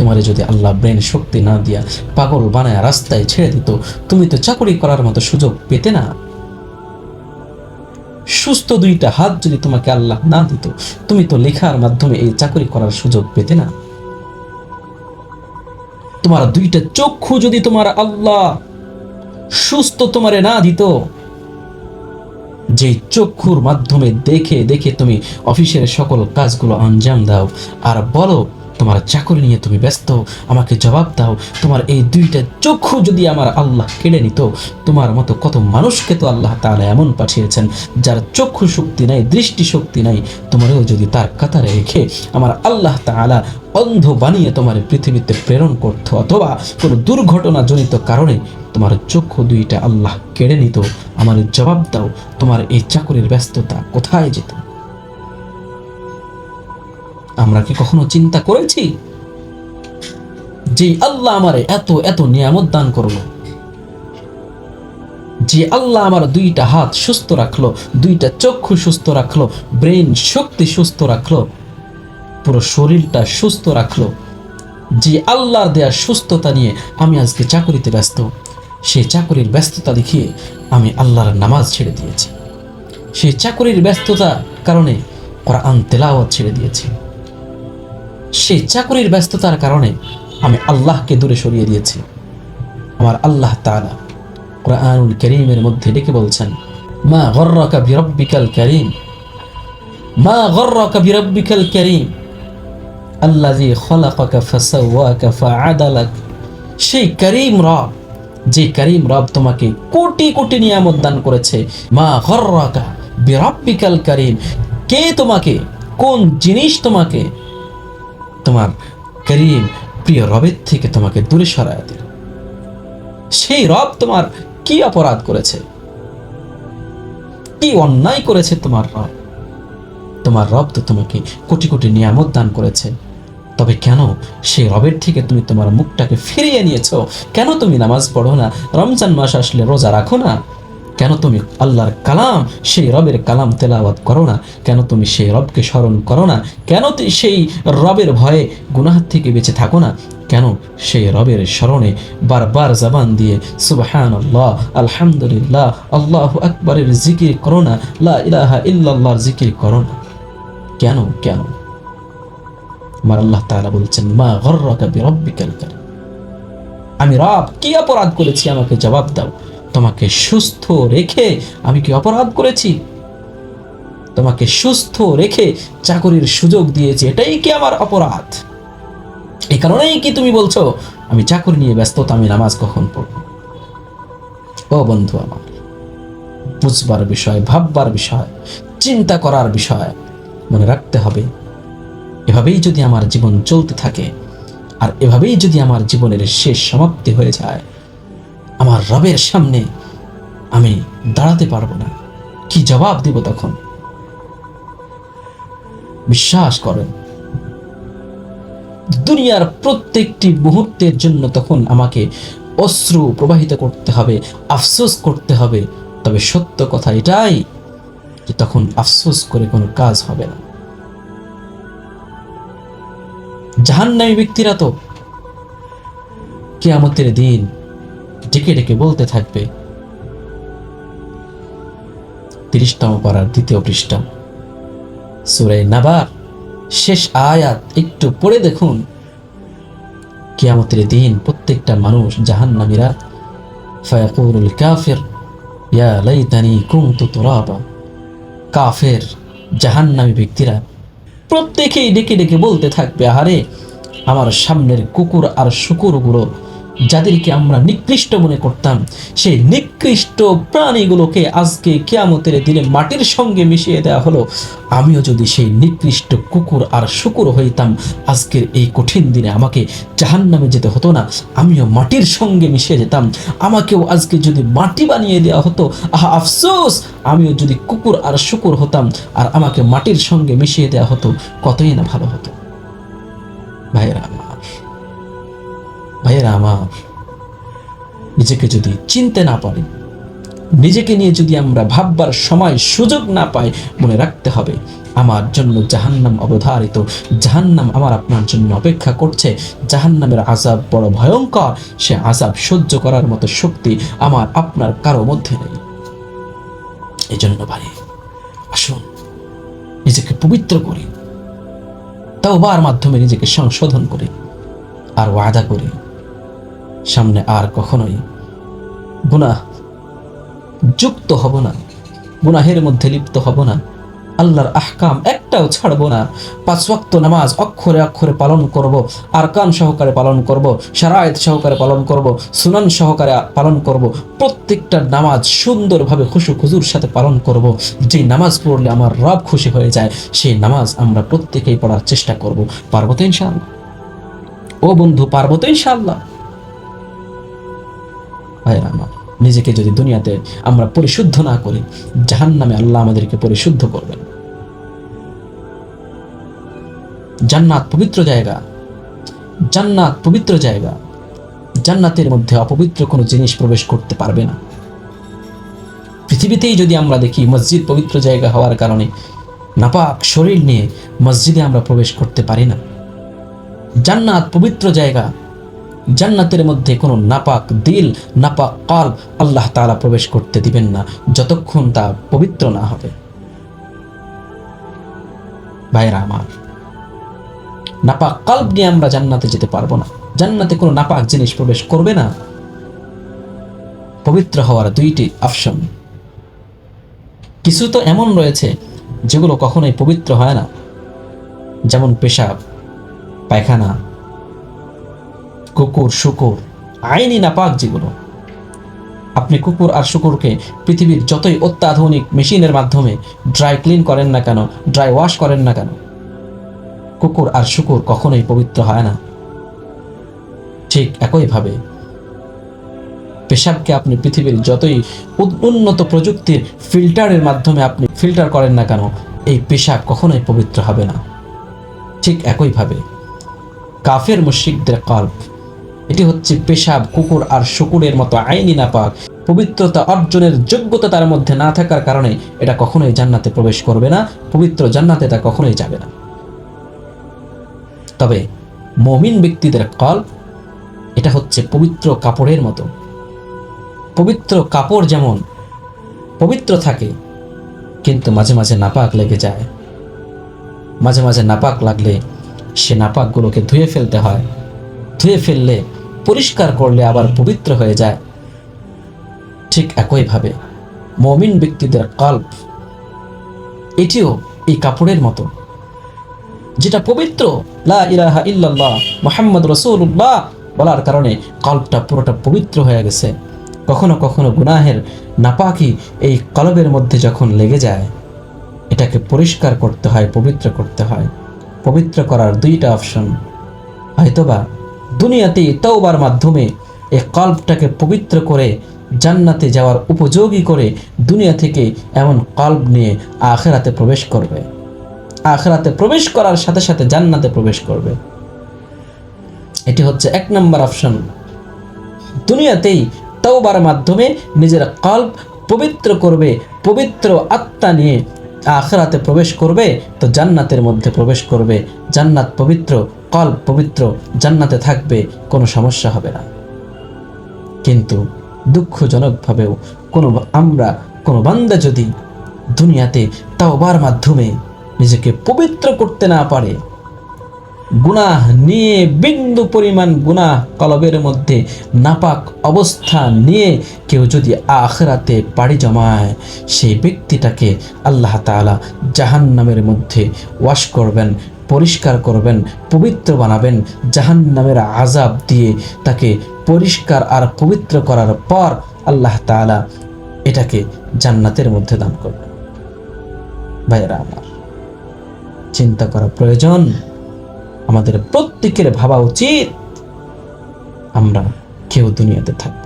তোমারে যদি আল্লাহ ব্রেন শক্তি না দিয়া পাগল বানায় রাস্তায় ছেড়ে দিত, তুমি তো চাকরি করার মতো সুযোগ পেতে না। সুস্থ দুইটা হাত যদি তোমাকে আল্লাহ না দিত, তুমি তো লেখার মাধ্যমে এই চাকরি করার সুযোগ পেতে না। তোমার দুইটা চক্ষু যদি তোমার আল্লাহ সুস্থ তোমারে না দিত যে চক্ষুর মাধ্যমে দেখে দেখে তুমি অফিসের সকল কাজগুলো আঞ্জাম দাও, আর বলো তোমার চাকরি নিয়ে তুমি ব্যস্ত, আমাকে জবাব দাও। তোমার এই দুইটা চক্ষু যদি আমার আল্লাহ কেড়ে নিত, তোমার মতো কত মানুষকে তো আল্লাহ তাআলা এমন পাঠিয়েছেন, যার চক্ষু শক্তি নাই, দৃষ্টি শক্তি নাই, তোমারও যদি তার কাতারে রেখে আমার আল্লাহ তাআলা অন্ধ বানিয়ে তোমার পৃথিবীতে প্রেরণ করতো, অথবা কোনো দুর্ঘটনাজনিত কারণে তোমার চক্ষু দুইটা আল্লাহ কেড়ে নিত, আমার জবাব দাও, তোমার এই চাকরির ব্যস্ততা কোথায় যেত? আমরা কি কখনো চিন্তা করেছি? যে আল্লাহ আমারে এত এত নিয়ামত দান করল। যে আল্লাহ আমার দুইটা হাত সুস্থ রাখল, দুইটা চক্ষু সুস্থ রাখল, ব্রেন শক্তি সুস্থ রাখল, পুরো শরীরটা সুস্থ রাখল। যে আল্লাহর দেয়া সুস্থতা নিয়ে আমি আজকে চাকরিতে ব্যস্ত সেই চাকরির ব্যস্ততা দেখিয়ে আমি আল্লাহর নামাজ ছেড়ে দিয়েছি। সেই চাকরির ব্যস্ততার কারণে কোরআন তেলাওয়াত ছেড়ে দিয়েছি। সেই চাকরির ব্যস্ততার কারণে আমি আল্লাহকে দূরে সরিয়ে দিয়েছি। আমার আল্লাহ তাআলা কোরআনুল করিমের মধ্যে ডেকে বলছেন, মা গর্রকা বিরব্বিকাল করিম, মা গর্রকা বিরব্বিকাল করিম আল্লাজি খলাকাকা ফাসাওয়াকা ফাআদালাক। সেই করিম রব, যে করিম রব তোমাকে কোটি কোটি নিয়ামত দান করেছে, মা গর্রকা বিরব্বিকাল করিম, কে তোমাকে, কোন জিনিস তোমাকে তোমার করিম প্রিয় রবের থেকে তোমাকে দূরে সরায় দিল। সেই রব তোমার কি অপরাধ করেছে? কি অন্যায় করেছে তোমার রব? তোমার রব তো তোমাকে কোটি কোটি নিয়ামত দান করেছে। তবে কেন সেই রবের থেকে তুমি তোমার মুখটাকে ফিরিয়ে নিয়েছো? কেন তুমি নামাজ পড়ো না? রমজান মাস আসলে রোজা রাখো না? কেন তুমি আল্লাহর কালাম? সেই রবের কালাম তেলাওয়াত করো না। কেন তুমি সেই রবকে স্মরণ করো না? কেন সেই রবের ভয়ে গুনাহ থেকে বেঁচে থাকো না? কেন সেই রবের স্মরণে বারবার জবান দিয়ে সুবহান আল্লাহ আলহামদুলিল্লাহ, আল্লাহ আকবরের জিকির করো না ইলাহা ইল্লাল্লাহর জিকির করো না। কেন? কেন? আমার আল্লাহ তাআলা বলছেন, মা গর্রাকা বিরব্বিকাল আমি রব, কি অপরাধ করেছি? আমাকে জবাব দাও। তোমাকে সুস্থ রেখে আমি কি অপরাধ করেছি? তোমাকে সুস্থ রেখে চাকরির সুযোগ দিয়েছি, এটাই কি আমার অপরাধ? এই কারণেই কি তুমি বলছো, আমি চাকরি নিয়ে ব্যস্ততা আমি নামাজ কখন পড়ব? ও বন্ধু আমার, বুঝবার বিষয়, ভাববার বিষয়, চিন্তা করার বিষয়, মনে রাখতে হবে। এভাবেই যদি আমার জীবন চলতে থাকে, আর এভাবেই যদি আমার জীবনের শেষ সমাপ্তি হয়ে যায় আমার রবের সামনে আমি দাঁড়াতে পারব না। কি জবাব দিব তখন? বিশ্বাস করেন, দুনিয়ার প্রত্যেকটি মুহূর্তের জন্য তখন আমাকে অশ্রু প্রবাহিত করতে হবে, আফসোস করতে হবে। তবে সত্য কথা এটাই যে তখন আফসোস করে কোনো কাজ হবে না। জাহান্নামী ব্যক্তিরা তো কেয়ামতের দিন ডেকে ডেকে বলতে থাকবে। তিরিশতম পাড়ার দ্বিতীয় পৃষ্ঠা। সুরে নাবার শেষ আয়াত একটু পড়ে দেখুন। কিয়ামতের দিন প্রত্যেকটা মানুষ জাহান্নামীরা ফায়াকুলুল কাফির, ইয়া লাইতানি তুরাবা। কাফের, জাহান্নামী ব্যক্তিরা প্রত্যেকেই ডেকে ডেকে বলতে থাকবে, আহারে, আমার সামনের কুকুর আর শুকুরগুলো যাদেরকে আমরা নিকৃষ্ট মনে করতাম, সেই নিকৃষ্ট প্রাণীগুলোকে আজকে কেয়ামতের দিনে মাটির সঙ্গে মিশিয়ে দেওয়া হলো। আমিও যদি সেই নিকৃষ্ট কুকুর আর শুকুর হইতাম, আজকের এই কঠিন দিনে আমাকে জাহান্নামে যেতে হতো না। আমিও মাটির সঙ্গে মিশে যেতাম। আমাকেও আজকে যদি মাটি বানিয়ে দেওয়া হতো, আহা আফসোস! আমিও যদি কুকুর আর শুকুর হতাম, আর আমাকে মাটির সঙ্গে মিশিয়ে দেওয়া হতো, কতই না ভালো হতো। আমার ভাইয়েরা আমার, নিজেকে যদি চিনতে না পারি, নিজেকে নিয়ে যদি আমরা ভাববার সময় সুযোগ না পাই, মনে রাখতে হবে আমার জন্য জাহান্নাম অবধারিত, জাহান্নাম আমার আপনার জন্য অপেক্ষা করছে, জাহান্নামের আজাব বড় ভয়ঙ্কর, সে আজাব সহ্য করার মতো শক্তি আমার আপনার কারও মধ্যে নেই। এই জন্য ভাই আসুন, নিজেকে পবিত্র করি, তাওবার মাধ্যমে নিজেকে সংশোধন করি, আর ওয়াদা করি সামনে আর কখনোই গুনাহ যুক্ত হব না। গুনাহের মধ্যে লিপ্ত হব না। আল্লাহর আহকাম একটাও ছাড়বো না। পাঁচ ওয়াক্ত নামাজ অক্ষরে অক্ষরে পালন করব, আরকান সহকারে পালন করব সারায়ত সহকারে পালন করব, সুনান সহকারে পালন করব, প্রত্যেকটা নামাজ সুন্দরভাবে খুশু খুজুর সাথে পালন করব। যে নামাজ পড়লে আমার রব খুশি হয়ে যায়, সেই নামাজ আমরা প্রত্যেকেই পড়ার চেষ্টা করব। পারব তো ও বন্ধু, পারব তো ইনশাআল্লাহ? ভাইরা আমার, নিজেকে যদি দুনিয়াতে আমরা পরিশুদ্ধ না করি জাহান নামে আল্লাহ আমাদেরকে পরিশুদ্ধ করবেন। জান্নাত পবিত্র জায়গা, জান্নাত পবিত্র জায়গা, জান্নাতের মধ্যে অপবিত্র কোনো জিনিস প্রবেশ করতে পারবে না। পৃথিবীতেই যদি আমরা দেখি মসজিদ পবিত্র জায়গা হওয়ার কারণে নাপাক শরীর নিয়ে মসজিদে আমরা প্রবেশ করতে পারি না। জান্নাত পবিত্র জায়গা জান্নাতের মধ্যে কোনো নাপাক দিল, নাপাক কাল আল্লাহ তালা প্রবেশ করতে দিবেন না, যতক্ষণ তা পবিত্র না হবে। ভাইরা আমার, নাপাক কাল্ব নিয়ে আমরা জান্নাতে যেতে পারব না। জান্নাতে কোনো নাপাক জিনিস প্রবেশ করবে না। পবিত্র হওয়ার দুইটি অপশন। কিছু তো এমন রয়েছে যেগুলো কখনোই পবিত্র হয় না। যেমন পেশাব, পায়খানা কুকুর, শুকুর, আইনি নাপাক যেগুলো আপনি কুকুর আর শুকুরকে পৃথিবীর যতই অত্যাধুনিক মেশিনের মাধ্যমে ড্রাই ক্লিন করেন না কেন, ড্রাই ওয়াশ করেন না কেন, কুকুর আর শুকুর কখনোই পবিত্র হয় না। ঠিক একইভাবে পেশাবকে আপনি পৃথিবীর যতই উন্নত প্রযুক্তির ফিল্টারের মাধ্যমে আপনি ফিল্টার করেন না কেন, এই পেশাব কখনোই পবিত্র হবে না। ঠিক একইভাবে কাফের মুশিকদের কল্প এটি হচ্ছে পেশাব, কুকুর আর শুকুরের মতো আইনি নাপাক। পবিত্রতা অর্জনের যোগ্যতা তার মধ্যে না থাকার কারণে এটা কখনোই জান্নাতে প্রবেশ করবে না, পবিত্র জান্নাতে তা কখনোই যাবে না। তবে মমিন ব্যক্তিদের কল, এটা হচ্ছে পবিত্র কাপড়ের মতো। পবিত্র কাপড় যেমন পবিত্র থাকে, কিন্তু মাঝে মাঝে নাপাক লেগে যায়। মাঝে মাঝে নাপাক লাগলে সে নাপাকগুলোকে ধুয়ে ফেলতে হয়। ধুয়ে ফেললে, পরিষ্কার করলে আবার পবিত্র হয়ে যায়। ঠিক একইভাবে মমিন ব্যক্তিদের কল্প, এটিও এই কাপড়ের মতো, যেটা পবিত্র। লা ইলাহা ইল্লাল্লাহ, মোহাম্মদ রসুল্লাহ বলার কারণে কল্পটা পুরোটা পবিত্র হয়ে গেছে। কখনো কখনো গুনাহের নাপাকি এই কলবের মধ্যে যখন লেগে যায়, এটাকে পরিষ্কার করতে হয়, পবিত্র করতে হয়। পবিত্র করার দুইটা অপশন, হয়তোবা দুনিয়াতেই তওবার মাধ্যমে এই কল্পটাকে পবিত্র করে জান্নাতে যাওয়ার উপযোগী করে দুনিয়া থেকে এমন কল্প নিয়ে আখেরাতে প্রবেশ করবে। আখেরাতে প্রবেশ করার সাথে সাথে জান্নাতে প্রবেশ করবে। এটি হচ্ছে এক নম্বর অপশন। দুনিয়াতেই তওবার মাধ্যমে নিজের কল্প পবিত্র করবে, পবিত্র আত্মা নিয়ে আখরাতে প্রবেশ করবে, তো জান্নাতের মধ্যে প্রবেশ করবে। জান্নাত পবিত্র কল পবিত্র, জান্নাতে থাকবে, কোনো সমস্যা হবে না। কিন্তু দুঃখজনকভাবেও কোনো আমরা, কোনো বান্দা যদি দুনিয়াতে তাওবার মাধ্যমে নিজেকে পবিত্র করতে না পারে গুনাহ নিয়ে বিন্দু পরিমাণ গুনাহ কলবের মধ্যে নাপাক অবস্থা নিয়ে কেউ যদি আখরাতে পাড়ি জমায়, সেই ব্যক্তিটাকে আল্লাহ তাআলা জাহান্নামের মধ্যে ওয়াশ করবেন, পরিষ্কার করবেন, পবিত্র বানাবেন, জাহান্নামের আজাব দিয়ে তাকে পরিষ্কার আর পবিত্র করার পর আল্লাহ তাআলা এটাকে জান্নাতের মধ্যে দান করবেন। ভাইয়েরা আমার, চিন্তা করা প্রয়োজন? আমাদের প্রত্যেকের ভাবা উচিত আমরা কেউ দুনিয়াতে থাকব